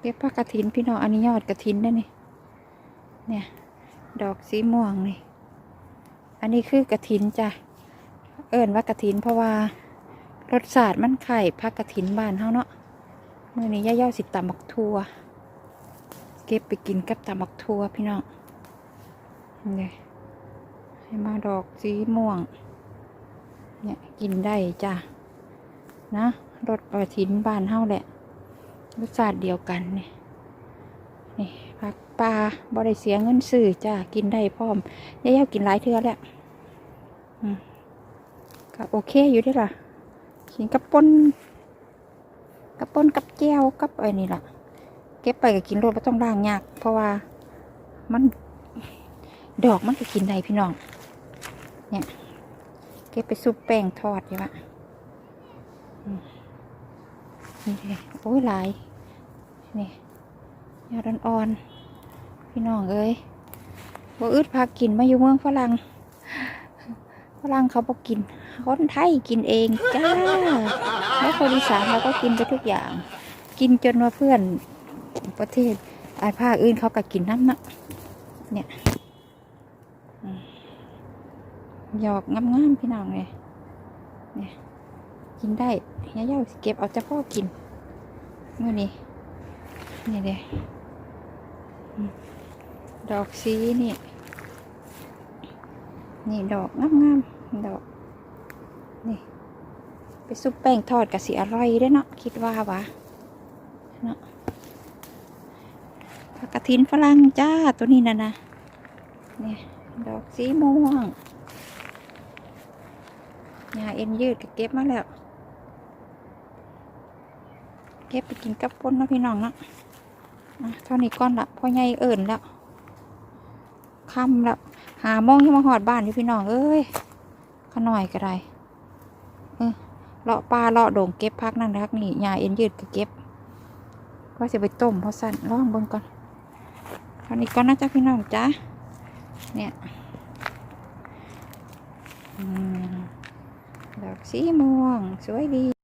เก็บผักกระถินพี่น้องอันนี้ยอดกระถินได้นี่เนี่ย ดอกสีม่วงนี่ อันนี้คือกระถินจ้ะ เอิญว่ากระถินเพราะว่ารสชาติมันไข่ผักกระถินบ้านเฮาเนาะมื่อนี้ย่าๆสิตำบักทัว เก็บไปกินกับตำบักทัวพี่น้องเนี่ยให้มาดอกสีม่วง เนี่ยกินได้จ้ะนะรสกระถินบ้านเฮาแหละ รสชาติเดียวกันนี่นี่ผักปลาบ่ได้เสียเงินซื้อจ้ากินได้พร้อมย่าๆกินหลายเทือแล้วก็โอเคอยู่ด้อล่ะกินกับปนกับปนกับแก้วกับไอ้นี่ล่ะ เก็บไปก็กินรสไม่ต้องล้างยาก เพราะว่ามันดอกมันก็กินได้พี่น้อง เนี่ย เก็บไปซุปแป้งทอดอยู่วะนี่เลยโอ้ยหลาย นี่ยอดอ่อนๆพี่น้องเอ้ยบ่อึดพากินมาอยู่เมืองฝรั่งฝรั่งเขาบอกกินคนไทยกินเองจ้าแล้วคนอีสานเราก็กินไปทุกอย่าง กินจนว่าเพื่อนประเทศอาภาคอื่นเขาก็กินนั่นนะเนี่ยหยอกงามๆพี่น้องเลยเนี่ยกินได้ย่าๆสิเก็บเอาเฉพาะกินเมื่อนี้ นี่เลยดอกสีนี่ นี่ดอกงามๆดอก นี่ ไปซุปแป้งทอดกับสีอร่อยด้เนาะคิดว่าวะเนาะผักกระถินฝรั่งจ้าตัวนี้นะนะเนี่ยดอกสีม่วงยาเอ็นยืดก็เก็บมาแล้ว เก็บไปกินกับป่นนะพี่น้องเนาะ อะเท่านี้ก่อนละพ่อใหญ่เอิ่นแล้วค่ำล้วหามองยังมาหอดบ้านอยู่พี่น้องเอ้ยขน่อยก็ได้เออเลาะปลาเลาะโด่งเก็บพักนั่นพักนี่ยาเอ็นยืดก็เก็บว่าจะไปต้มเพราะสั่นลองเบิ่งก่อนเท่านี้ก่อนนะจ๊ะพี่น้องจ้าเนี่ยอืมดอกสีม่วง สวยดี